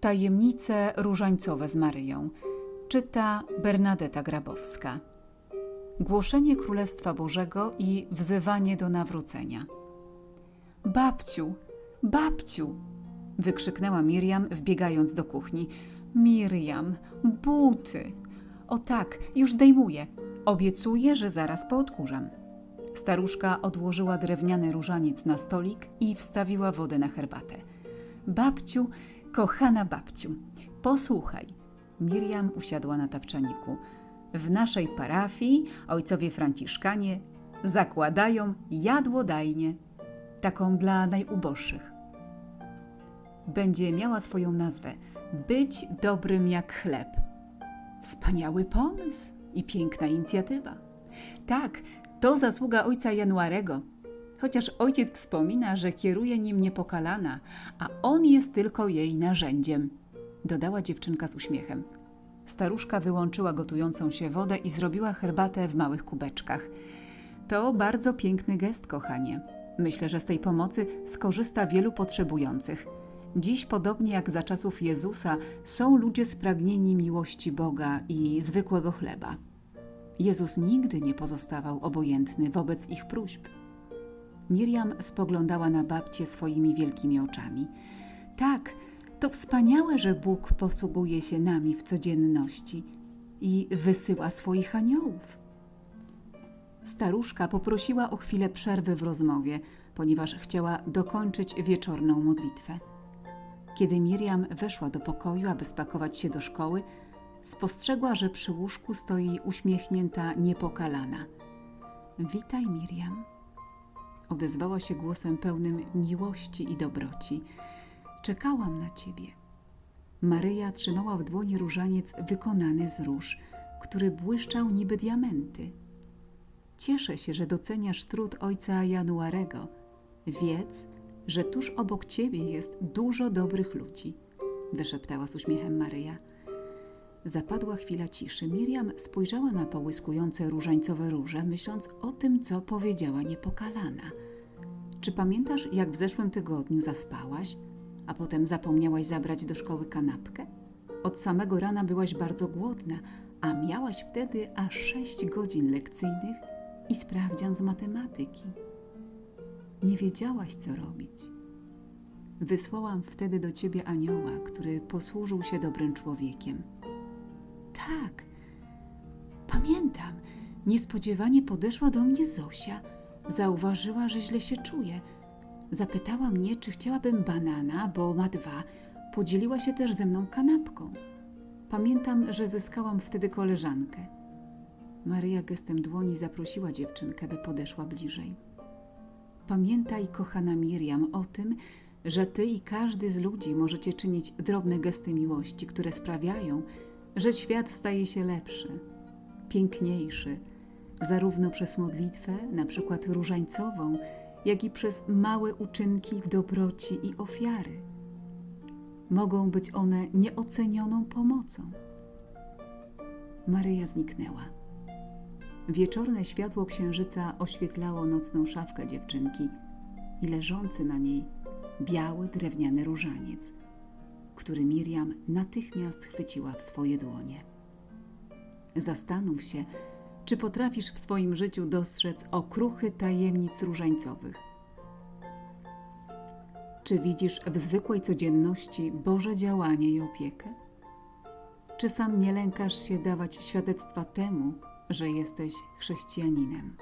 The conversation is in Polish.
Tajemnice różańcowe z Maryją. Czyta Bernadeta Grabowska. Głoszenie Królestwa Bożego i wzywanie do nawrócenia. Babciu, babciu! wykrzyknęła Miriam, wbiegając do kuchni. Miriam, buty! O tak, już zdejmuję. Obiecuję, że zaraz poodkurzam. Staruszka odłożyła drewniany różaniec na stolik i wstawiła wodę na herbatę. Babciu, kochana babciu, posłuchaj. Miriam usiadła na tapczaniku. W naszej parafii ojcowie franciszkanie zakładają jadłodajnię, taką dla najuboższych. Będzie miała swoją nazwę Być dobrym jak chleb. Wspaniały pomysł i piękna inicjatywa. Tak, to zasługa ojca Januarego. Chociaż ojciec wspomina, że kieruje nim niepokalana, a on jest tylko jej narzędziem, dodała dziewczynka z uśmiechem. Staruszka wyłączyła gotującą się wodę i zrobiła herbatę w małych kubeczkach. To bardzo piękny gest, kochanie. Myślę, że z tej pomocy skorzysta wielu potrzebujących. Dziś, podobnie jak za czasów Jezusa, są ludzie spragnieni miłości Boga i zwykłego chleba. Jezus nigdy nie pozostawał obojętny wobec ich próśb. Miriam spoglądała na babcię swoimi wielkimi oczami. Tak, to wspaniałe, że Bóg posługuje się nami w codzienności i wysyła swoich aniołów. Staruszka poprosiła o chwilę przerwy w rozmowie, ponieważ chciała dokończyć wieczorną modlitwę. Kiedy Miriam weszła do pokoju, aby spakować się do szkoły, spostrzegła, że przy łóżku stoi uśmiechnięta niepokalana. Witaj, Miriam. Odezwała się głosem pełnym miłości i dobroci. Czekałam na ciebie. Maryja trzymała w dłoni różaniec wykonany z róż, który błyszczał niby diamenty. Cieszę się, że doceniasz trud ojca Januarego. Wiedz, że tuż obok ciebie jest dużo dobrych ludzi, wyszeptała z uśmiechem Maryja. Zapadła chwila ciszy. Miriam spojrzała na połyskujące różańcowe róże, myśląc o tym, co powiedziała niepokalana. Czy pamiętasz, jak w zeszłym tygodniu zaspałaś, a potem zapomniałaś zabrać do szkoły kanapkę? Od samego rana byłaś bardzo głodna, a miałaś wtedy aż sześć godzin lekcyjnych i sprawdzian z matematyki. Nie wiedziałaś, co robić. Wysłałam wtedy do ciebie anioła, który posłużył się dobrym człowiekiem. Tak, pamiętam. Niespodziewanie podeszła do mnie Zosia. Zauważyła, że źle się czuję. Zapytała mnie, czy chciałabym banana, bo ma dwa. Podzieliła się też ze mną kanapką. Pamiętam, że zyskałam wtedy koleżankę. Maryja gestem dłoni zaprosiła dziewczynkę, by podeszła bliżej. Pamiętaj, kochana Miriam, o tym, że ty i każdy z ludzi możecie czynić drobne gesty miłości, które sprawiają, że świat staje się lepszy, piękniejszy, zarówno przez modlitwę, na przykład różańcową, jak i przez małe uczynki dobroci i ofiary. Mogą być one nieocenioną pomocą. Maryja zniknęła. Wieczorne światło księżyca oświetlało nocną szafkę dziewczynki i leżący na niej biały drewniany różaniec, który Miriam natychmiast chwyciła w swoje dłonie. Zastanów się, czy potrafisz w swoim życiu dostrzec okruchy tajemnic różańcowych. Czy widzisz w zwykłej codzienności Boże działanie i opiekę? Czy sam nie lękasz się dawać świadectwa temu, że jesteś chrześcijaninem?